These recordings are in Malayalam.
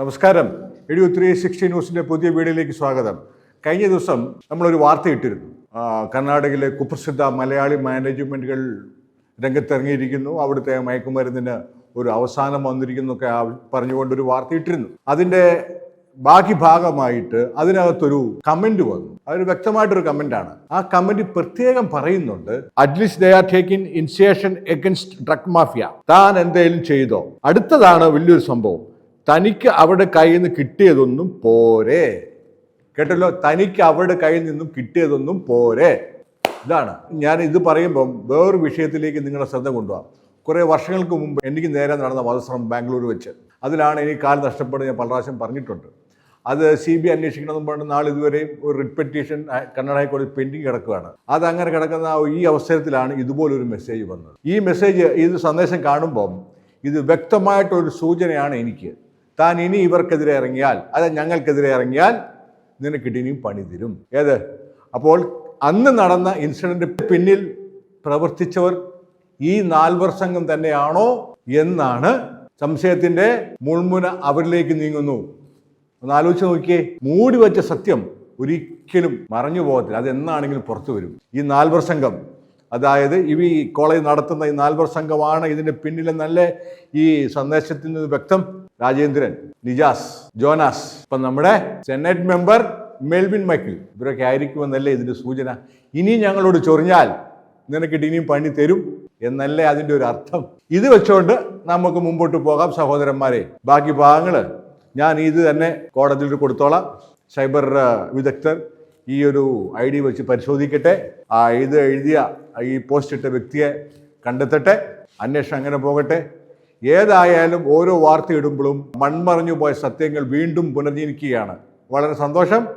നമസ്കാരം. എഡിയോ ത്രീ സിക്സ്റ്റി ന്യൂസിന്റെ പുതിയ വീഡിയോയിലേക്ക് സ്വാഗതം. കഴിഞ്ഞ ദിവസം നമ്മളൊരു വാർത്ത ഇട്ടിരുന്നു. കർണാടകയിലെ കുപ്രസിദ്ധ മലയാളി മാനേജ്മെന്റുകൾ രംഗത്തിറങ്ങിയിരിക്കുന്നു. അവിടുത്തെ മയക്കുമരുന്നിന് ഒരു അവസാനം വന്നിരിക്കുന്നൊക്കെ ആ- പറഞ്ഞുകൊണ്ടൊരു വാർത്ത ഇട്ടിരുന്നു. അതിന്റെ ബാക്കി ഭാഗമായിട്ട് അതിനകത്തൊരു കമന്റ് വന്നു. അതൊരു വ്യക്തമായിട്ടൊരു കമന്റാണ്. ആ കമന്റ് പ്രത്യേകം പറയുന്നുണ്ട് at least they are taking initiation against drug mafia. താൻ എന്തെങ്കിലും ചെയ്തോ? അടുത്തതാണ് വലിയൊരു സംഭവം. തനിക്ക് അവിടെ കയ്യിൽ നിന്ന് കിട്ടിയതൊന്നും പോരെ. കേട്ടല്ലോ? തനിക്ക് അവരുടെ കയ്യിൽ നിന്നും കിട്ടിയതൊന്നും പോരെ. ഇതാണ്. ഞാൻ ഇത് പറയുമ്പോൾ വേറൊരു വിഷയത്തിലേക്ക് നിങ്ങളുടെ ശ്രദ്ധ കൊണ്ടുപോകാം. കുറേ വർഷങ്ങൾക്ക് മുമ്പ് എനിക്ക് നേരെ നടന്ന വധശ്രമം ബാംഗ്ലൂർ വെച്ച്. അതിലാണ് എനിക്ക് കാൽ നഷ്ടപ്പെടുന്നത് ഞാൻ പല പ്രാവശ്യം പറഞ്ഞിട്ടുണ്ട്. അത് സി ബി അന്വേഷിക്കണമെന്ന് പറഞ്ഞ നാളെ ഇതുവരെയും ഒരു റിട്ട് പെറ്റീഷൻ കന്നഡ ഹൈക്കോടതി പെൻഡിങ് കിടക്കുകയാണ്. അത് അങ്ങനെ കിടക്കുന്ന ഈ അവസരത്തിലാണ് ഇതുപോലൊരു മെസ്സേജ് വന്നത്. ഈ മെസ്സേജ് ഇത് സന്ദേശം കാണുമ്പം ഇത് വ്യക്തമായിട്ടൊരു സൂചനയാണ് എനിക്ക്. താൻ ഇനി ഇവർക്കെതിരെ ഇറങ്ങിയാൽ അത് ഞങ്ങൾക്കെതിരെ ഇറങ്ങിയാൽ നിനക്കിട്ട് ഇനിയും പണി തരും. ഏത്? അപ്പോൾ അന്ന് നടന്ന ഇൻസിഡന്റ് പിന്നിൽ പ്രവർത്തിച്ചവർ ഈ നാൽവർ സംഘം തന്നെയാണോ എന്നാണ് സംശയത്തിന്റെ മുൾമുന അവരിലേക്ക് നീങ്ങുന്നു. ഒന്ന് ആലോചിച്ച് നോക്കിയേ മൂടി വച്ച സത്യം ഒരിക്കലും മറഞ്ഞു പോകത്തില്ല. അത് എന്നാണെങ്കിലും പുറത്തു വരും. ഈ നാൽവർ സംഘം അതായത് ഇവ ഈ കോളേജ് നടത്തുന്ന ഈ നാൽവർ സംഘമാണ് പിന്നിലെ നല്ല ഈ സന്ദേശത്തിൽ നിന്ന് വ്യക്തം? രാജേന്ദ്രൻ നിജാസ് ജോനാസ്. ഇപ്പം നമ്മുടെ സെനറ്റ് മെമ്പർ മെൽവിൻ മൈക്കിൾ. ഇവരൊക്കെ ആയിരിക്കുമെന്നല്ലേ ഇതിന്റെ സൂചന. ഇനി ഞങ്ങളോട് ചൊറിഞ്ഞാൽ നിനക്കിട്ട് ഇനിയും പണി തരും എന്നല്ലേ അതിന്റെ ഒരു അർത്ഥം. ഇത് വെച്ചുകൊണ്ട് നമുക്ക് മുമ്പോട്ട് പോകാം സഹോദരന്മാരെ. ബാക്കി ഭാഗങ്ങൾ ഞാൻ ഇത് തന്നെ കോടതിയിൽ കൊടുത്തോളാം. സൈബർ വിദഗ്ധർ ഈ ഒരു ഐ ഡി വെച്ച് പരിശോധിക്കട്ടെ. ആ ഇത് എഴുതിയ ഈ പോസ്റ്റ് ഇട്ട വ്യക്തിയെ കണ്ടെത്തട്ടെ. അന്വേഷണം അങ്ങനെ പോകട്ടെ. ഏതായാലും ഓരോ വാർത്ത ഇടുമ്പോഴും മൺമറഞ്ഞു പോയ സത്യങ്ങൾ വീണ്ടും പുനർജനിക്കുകയാണ്. വളരെ സന്തോഷം.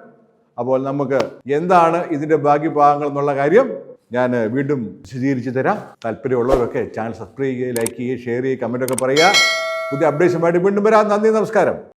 അപ്പോൾ നമുക്ക് എന്താണ് ഇതിന്റെ ബാക്കി ഭാഗങ്ങൾ എന്നുള്ള കാര്യം ഞാൻ വീണ്ടും വിശദീകരിച്ച് തരാം. താല്പര്യമുള്ളവരൊക്കെ ചാനൽ സബ്സ്ക്രൈബ് ചെയ്യുക ലൈക്ക് ചെയ്യുക ഷെയർ ചെയ്യുക കമന്റൊക്കെ പറയുക. പുതിയ അപ്ഡേഷനുമായിട്ട് വീണ്ടും വരാം. നന്ദി നമസ്കാരം.